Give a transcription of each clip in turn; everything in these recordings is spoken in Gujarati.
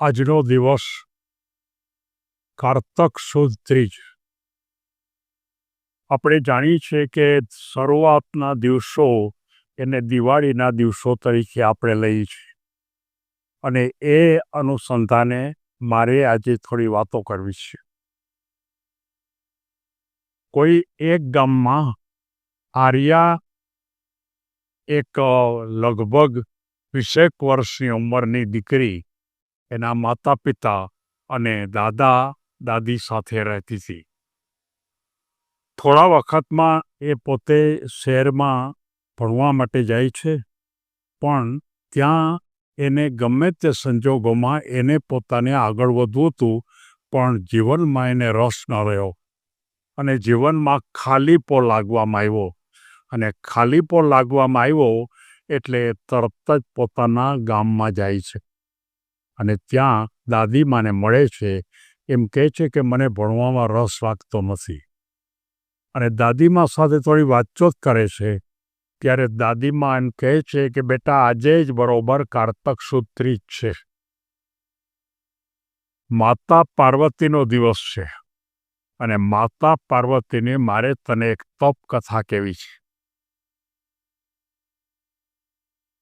આજનો દિવસ કારતક સુદ ત્રીજ. આપણે જાણીએ છીએ કે શરૂઆતના દિવસો એને દિવાળીના દિવસો તરીકે આપણે લઈએ છીએ. અને એ અનુસંધાને મારે આજે થોડી વાતો કરવી છે. કોઈ એક ગામમાં આર્યા એક લગભગ વીસેક વર્ષની ઉંમરની દીકરી એના માતા પિતા અને દાદા, દાદી સાથે રહેતી હતી. થોડા વખતમાં એ પોતે શહેરમાં ભણવા માટે જાય છે, પણ ત્યાં એને ગમે તે સંજોગોમાં એને પોતાને આગળ વધવું હતું, પણ જીવનમાં એને રસ ન રહ્યો. અને જીવનમાં ખાલીપો લાગવામાં આવ્યો. અને ખાલીપો લાગવામાં આવ્યો એટલે તરત જ પોતાના ગામમાં જાય છે. અને ત્યાં દાદીમાને મળે છે, એમ કહે છે કે મને ભણવામાં રસ લાગતો નથી. અને દાદીમા સાથે થોડી વાતચીત કરે છે, ત્યારે દાદીમા એમ કહે છે કે, બેટા, આજે જ બરોબર કારતક સુદ ત્રીજ છે. માતા પાર્વતીનો દિવસ છે, અને માતા પાર્વતીને મારે તને એક તપ કથા કહેવી છે.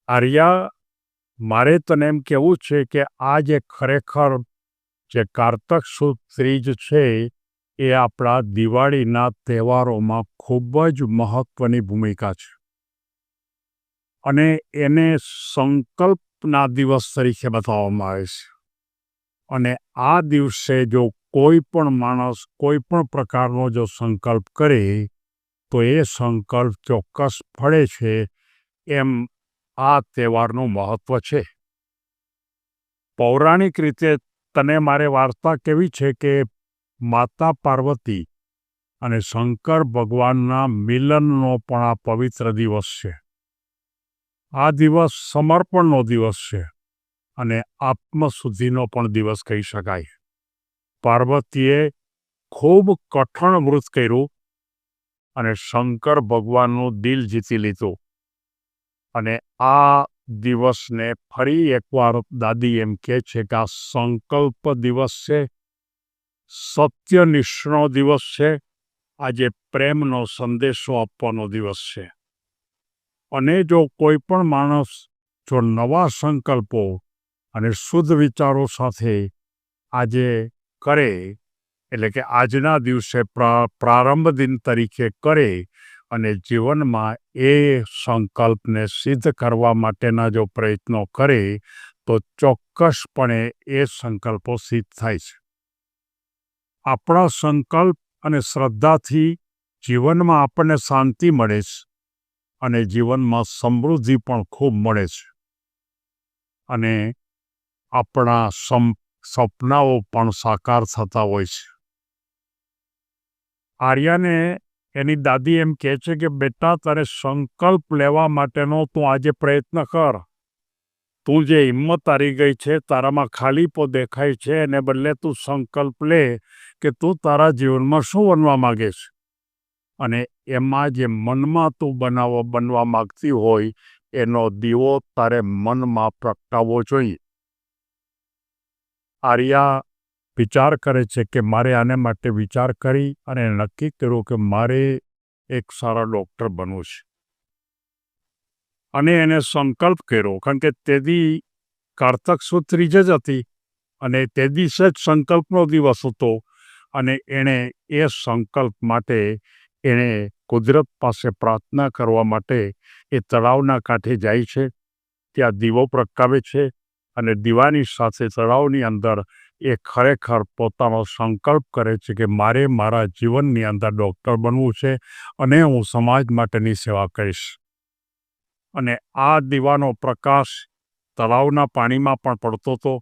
આર્યા મારે તને એમ કહેવું છે કે આ જે ખરેખર જે કારતક સુદ ત્રીજ છે, એ આપણા દિવાળીના તહેવારોમાં ખૂબ જ મહત્વની ભૂમિકા છે. અને એને સંકલ્પના દિવસ તરીકે બતાવવામાં આવે છે. અને આ દિવસે જો કોઈ પણ માણસ કોઈ પણ પ્રકારનો જો સંકલ્પ કરે, તો એ સંકલ્પ ચોક્કસ ફળે છે એમ આ તહેવારનું મહત્વ છે. પૌરાણિક રીતે તને મારે વાર્તા કેવી છે કે માતા પાર્વતી અને શંકર ભગવાનના મિલનનો પણ આ પવિત્ર દિવસ છે. આ દિવસ સમર્પણનો દિવસ છે અને આત્મશુદ્ધિનો પણ દિવસ કહી શકાય. પાર્વતીએ ખૂબ કઠણ વ્રત કર્યું અને શંકર ભગવાનનું દિલ જીતી લીધું. અને આ દિવસને ફરી એકવાર દાદી એમ કહે છે કે આ સંકલ્પ દિવસ છે, સત્ય નિષ્ણો દિવસ છે, આજે પ્રેમનો સંદેશો આપવાનો દિવસ છે. અને જો કોઈ પણ માણસ જો નવા સંકલ્પો અને શુદ્ધ વિચારો સાથે આજે કરે, એટલે કે આજના દિવસે પ્રારંભ દિન તરીકે કરે અને જીવનમાં એ સંકલ્પને સિદ્ધ કરવા માટેના જો પ્રયત્નો કરે, તો ચોક્કસપણે એ સંકલ્પો સિદ્ધ થાય છે. આપણા સંકલ્પ અને શ્રદ્ધાથી જીવનમાં આપણને શાંતિ મળે છે અને જીવનમાં સમૃદ્ધિ પણ ખૂબ મળે છે. અને આપણા સપનાઓ પણ સાકાર થતા હોય છે. આર્યાને એની દાદી એમ કહે છે કે, બેટા, તારે સંકલ્પ લેવા માટેનો તું આજે પ્રયત્ન કર. તું જે હિંમત હારી ગઈ છે, તારામાં ખાલીપો દેખાય છે, એને બદલે તું સંકલ્પ લે કે તું તારા જીવનમાં શું બનવા માગે અને એમાં જે મનમાં તું બનાવવા બનવા માગતી હોય, એનો દીવો તારે મનમાં પ્રગટાવવો જોઈએ. આર્યા વિચાર કરે છે કે મારે આને માટે વિચાર કરી અને નક્કી કર્યું કે મારે એક સારા ડૉક્ટર બનવું છે. અને એને સંકલ્પ કર્યો, કારણ કે તેદી કારતક સુદ ત્રીજે જ હતી અને તે દિવસે જ સંકલ્પનો દિવસ હતો અને એણે એ સંકલ્પ માટે એણે કુદરત પાસે પ્રાર્થના કરવા માટે એ તળાવના કાંઠે જાય છે. ત્યાં દીવો પ્રગટાવે છે અને દીવાની સાથે તળાવની અંદર એ ખરેખર પોતાનો સંકલ્પ કરે છે કે મારે મારા જીવનની અંદર ડૉક્ટર બનવું છે અને હું સમાજ માટેની સેવા કરીશ. અને આ દીવાનો પ્રકાશ તળાવના પાણીમાં પણ પડતો હતો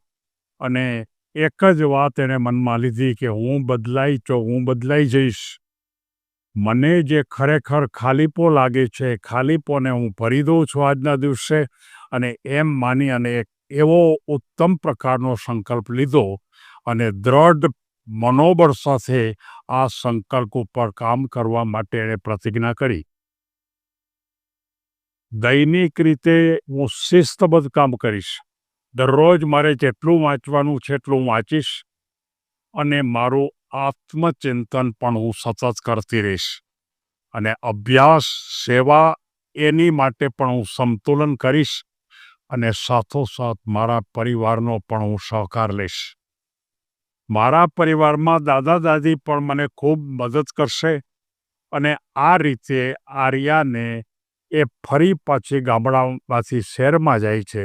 અને એક જ વાત એણે મનમાં લીધી કે હું બદલાઈ છો હું બદલાઈ જઈશ. મને જે ખરેખર ખાલીપો લાગે છે, ખાલીપોને હું ભરી દઉં છું આજના દિવસે અને એમ માની અને એક એવો ઉત્તમ પ્રકારનો સંકલ્પ લીધો અને દ્રઢ મનોબળ સાથે આ સંકલ્પ ઉપર કામ કરવા માટે એણે પ્રતિજ્ઞા કરી. દૈનિક રીતે હું શિસ્તબદ્ધ કામ કરીશ. દરરોજ મારે જેટલું વાંચવાનું છે એટલું વાંચીશ અને મારું આત્મચિંતન પણ હું સતત કરતી રહીશ. અને અભ્યાસ, સેવા એની માટે પણ હું સંતુલન કરીશ અને સાથોસાથ મારા પરિવારનો પણ હું સહકાર લઈશ. મારા પરિવારમાં દાદા દાદી પણ મને ખૂબ મદદ કરશે અને આ રીતે આર્યાને એ ફરી પાછી ગામડામાંથી શહેરમાં જાય છે.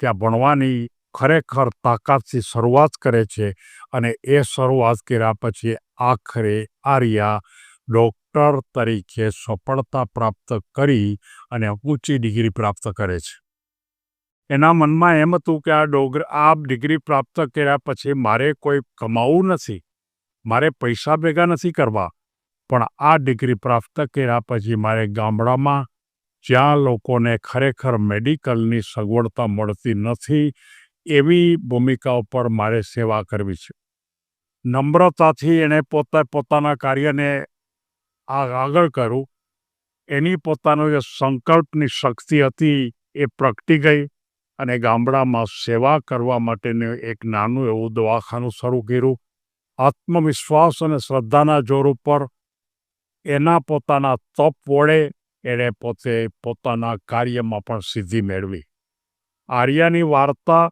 ત્યાં ભણવાની ખરેખર તાકાતથી શરૂઆત કરે છે અને એ શરૂઆત કર્યા પછી આખરે આર્યા ડૉક્ટર તરીકે સફળતા પ્રાપ્ત કરી અને ઊંચી ડિગ્રી પ્રાપ્ત કરે છે. એના મનમાં એમ હતું કે આ ડોગર, આ ડિગ્રી પ્રાપ્ત કર્યા પછી મારે કોઈ કમાવું નથી, મારે પૈસા ભેગા નથી કરવા. પણ આ ડિગ્રી પ્રાપ્ત કર્યા પછી મારે ગામડામાં જ્યાં લોકોને ખરેખર મેડિકલની સગવડતા મળતી નથી, એવી ભૂમિકા ઉપર મારે સેવા કરવી છે. નમ્રતાથી એણે પોતે પોતાના કાર્યને આગળ કરું એની પોતાનો જે સંકલ્પની શક્તિ હતી એ પ્રગટી ગઈ. અને ગામડામાં સેવા કરવા માટેનું એક નાનું એવું દવાખાનું શરૂ કર્યું. આત્મવિશ્વાસ અને શ્રદ્ધાના જોર ઉપર એના પોતાના તપ વડે એણે પોતે પોતાના કાર્યમાં પણ સિદ્ધિ મેળવી. આર્યાની વાર્તા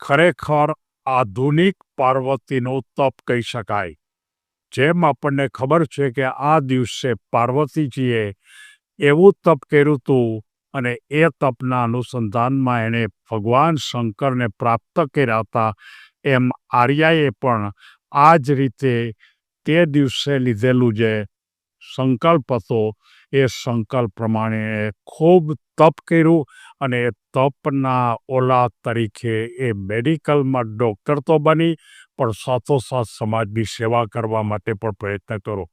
ખરેખર આધુનિક પાર્વતીનું તપ કહી શકાય. જેમ આપણને ખબર છે કે આ દિવસે પાર્વતીજીએ એવું તપ કર્યું હતું અને એ તપના અનુસંધાનમાં એણે ભગવાન શંકરને પ્રાપ્ત કર્યા હતા. એમ આર્યાએ પણ આ જ રીતે તે દિવસે લીધેલું જે સંકલ્પ હતો, એ સંકલ્પ પ્રમાણે ખૂબ તપ કર્યું અને એ તપના ઓલા તરીકે એ મેડિકલમાં ડૉક્ટર તો બની, પણ સાથોસાથ સમાજની સેવા કરવા માટે પણ પ્રયત્ન કરો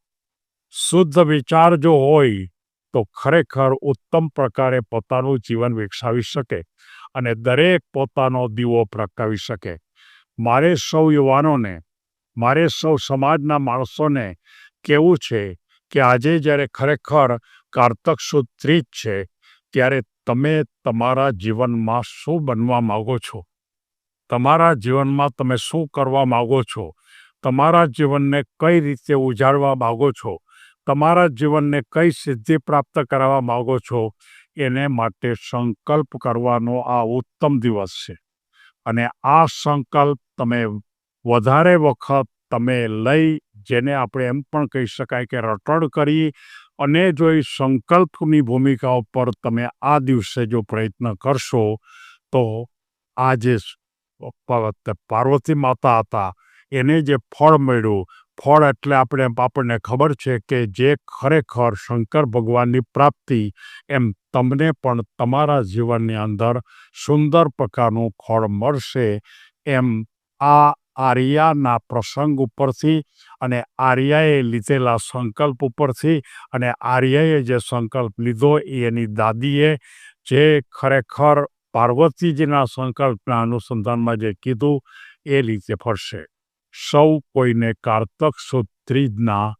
શુદ્ધ વિચાર જો હોય તો ખરેખર ઉત્તમ પ્રકારે પોતાનું જીવન વિકસાવી શકે અને દરેક પોતાનો દીવો પ્રગટાવી શકે. મારે સૌ યુવાનોને, મારે સૌ સમાજના માણસોને કેવું છે કે આજે જ્યારે ખરેખર કારતક સુદ ત્રીજ છે, ત્યારે તમે તમારા જીવનમાં શું બનવા માગો છો? તમારા જીવનમાં તમે શું કરવા માગો છો? તમારા જીવનને કઈ રીતે ઉજાડવા માગો છો? તમારા જીવનને કઈ સિદ્ધિ પ્રાપ્ત કરવા માગો છો એને માટે સંકલ્પ કરવાનો આ ઉત્તમ દિવસ છે. અને આ સંકલ્પ તમે વધારે વખત તમે લઈ જેને આપણે એમ પણ કહી શકાય કે રટણ કરી અને જો એ સંકલ્પની ભૂમિકા ઉપર તમે આ દિવસે જો પ્રયત્ન કરશો તો આ જે પાર્વતી માતા હતા એને જે ફળ મળ્યું ફળ એટલે આપણે આપણને ખબર છે કે જે ખરેખર શંકર ભગવાનની પ્રાપ્તિ, એમ તમને પણ તમારા જીવનની અંદર સુંદર પ્રકારનું ફળ મળશે. એમ આ આર્યાના પ્રસંગ ઉપરથી અને આર્યાએ લીધેલા સંકલ્પ ઉપરથી અને આર્યાએ જે સંકલ્પ લીધો એની દાદીએ જે ખરેખર પાર્વતીજીના સંકલ્પના અનુસંધાનમાં જે કીધું એ રીતે ફરશે. સૌ કોઈને કારતક સુદ ત્રીજના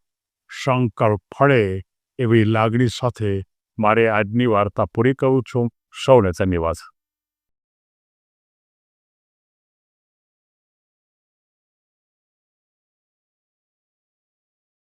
સંકલ્પ ફળે એવી લાગણી સાથે મારે આજની વાર્તા પૂરી કરું છું. સૌને ધન્યવાદ.